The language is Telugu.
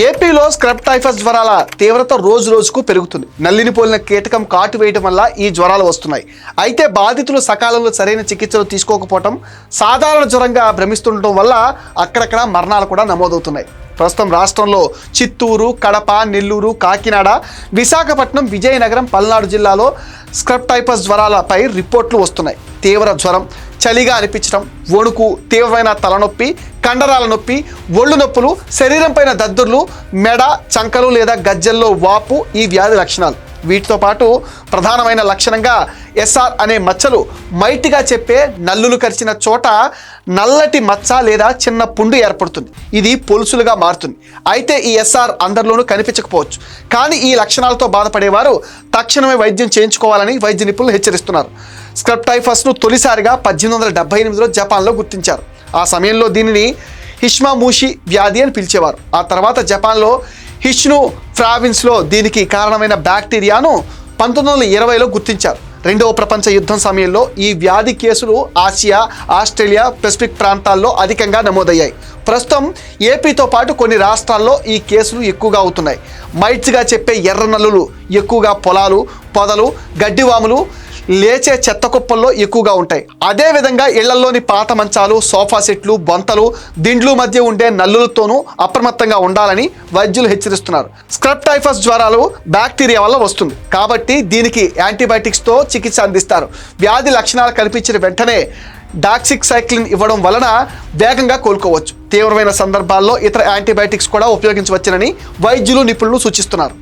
ఏపీలో స్క్రబ్ టైఫస్ జ్వరాల తీవ్రత రోజు రోజుకు పెరుగుతుంది. నల్లిని పోలిన కీటకం కాటు వేయడం వల్ల ఈ జ్వరాలు వస్తున్నాయి. అయితే బాధితులు సకాలంలో సరైన చికిత్సలు తీసుకోకపోవటం సాధారణ జ్వరంగా భ్రమిస్తుండటం వల్ల అక్కడక్కడ మరణాలు కూడా నమోదవుతున్నాయి. ప్రస్తుతం రాష్ట్రంలో చిత్తూరు కడప నెల్లూరు కాకినాడ విశాఖపట్నం విజయనగరం పల్నాడు జిల్లాలో స్క్రబ్ టైఫస్ జ్వరాలపై రిపోర్ట్లు వస్తున్నాయి. తీవ్ర జ్వరం చలిగా అనిపించడం వణుకు తీవ్రమైన తలనొప్పి కండరాల నొప్పి ఒళ్ళు నొప్పులు శరీరం పైన దద్దుర్లు మెడ చంకలు లేదా గజ్జల్లో వాపు ఈ వ్యాధి లక్షణాలు. వీటితో పాటు ప్రధానమైన లక్షణంగా ఎస్ఆర్ అనే మచ్చలు మైటిగా చెప్పే నల్లులు కరిచిన చోట నల్లటి మచ్చ లేదా చిన్న పుండు ఏర్పడుతుంది. ఇది పొలుసులుగా మారుతుంది. అయితే ఈ ఎస్ఆర్ అందరిలోనూ కనిపించకపోవచ్చు. కానీ ఈ లక్షణాలతో బాధపడేవారు తక్షణమే వైద్యం చేయించుకోవాలని వైద్య నిపుణులు హెచ్చరిస్తున్నారు. స్క్రబ్ టైఫస్ను తొలిసారిగా పద్దెనిమిది వందల డెబ్బై ఎనిమిదిలో జపాన్లో గుర్తించారు. ఆ సమయంలో దీనిని హిష్మామూషి వ్యాధి అని పిలిచేవారు. ఆ తర్వాత జపాన్లో హిష్ను ప్రావిన్స్లో దీనికి కారణమైన బ్యాక్టీరియాను పంతొమ్మిది వందల ఇరవైలో గుర్తించారు. రెండవ ప్రపంచ యుద్ధం సమయంలో ఈ వ్యాధి కేసులు ఆసియా ఆస్ట్రేలియా పెసిఫిక్ ప్రాంతాల్లో అధికంగా నమోదయ్యాయి. ప్రస్తుతం ఏపీతో పాటు కొన్ని రాష్ట్రాల్లో ఈ కేసులు ఎక్కువగా అవుతున్నాయి. మైట్స్గా చెప్పే ఎర్ర నల్లులు ఎక్కువగా పొలాలు పొదలు గడ్డివాములు లేచే చెత్త కుప్పల్లో ఎక్కువగా ఉంటాయి. అదేవిధంగా ఇళ్ళలోని పాత మంచాలు సోఫా సెట్లు బొంతలు దిండ్లు మధ్య ఉండే నల్లులతోనూ అప్రమత్తంగా ఉండాలని వైద్యులు హెచ్చరిస్తున్నారు. స్క్రబ్ టైఫస్ జ్వరాలు బ్యాక్టీరియా వల్ల వస్తుంది. కాబట్టి దీనికి యాంటీబయాటిక్స్తో చికిత్స అందిస్తారు. వ్యాధి లక్షణాలు కనిపించిన వెంటనే డాక్సిక్ సైక్లిన్ ఇవ్వడం వలన వేగంగా కోలుకోవచ్చు. తీవ్రమైన సందర్భాల్లో ఇతర యాంటీబయాటిక్స్ కూడా ఉపయోగించవచ్చునని వైద్యులు నిపుణులు సూచిస్తున్నారు.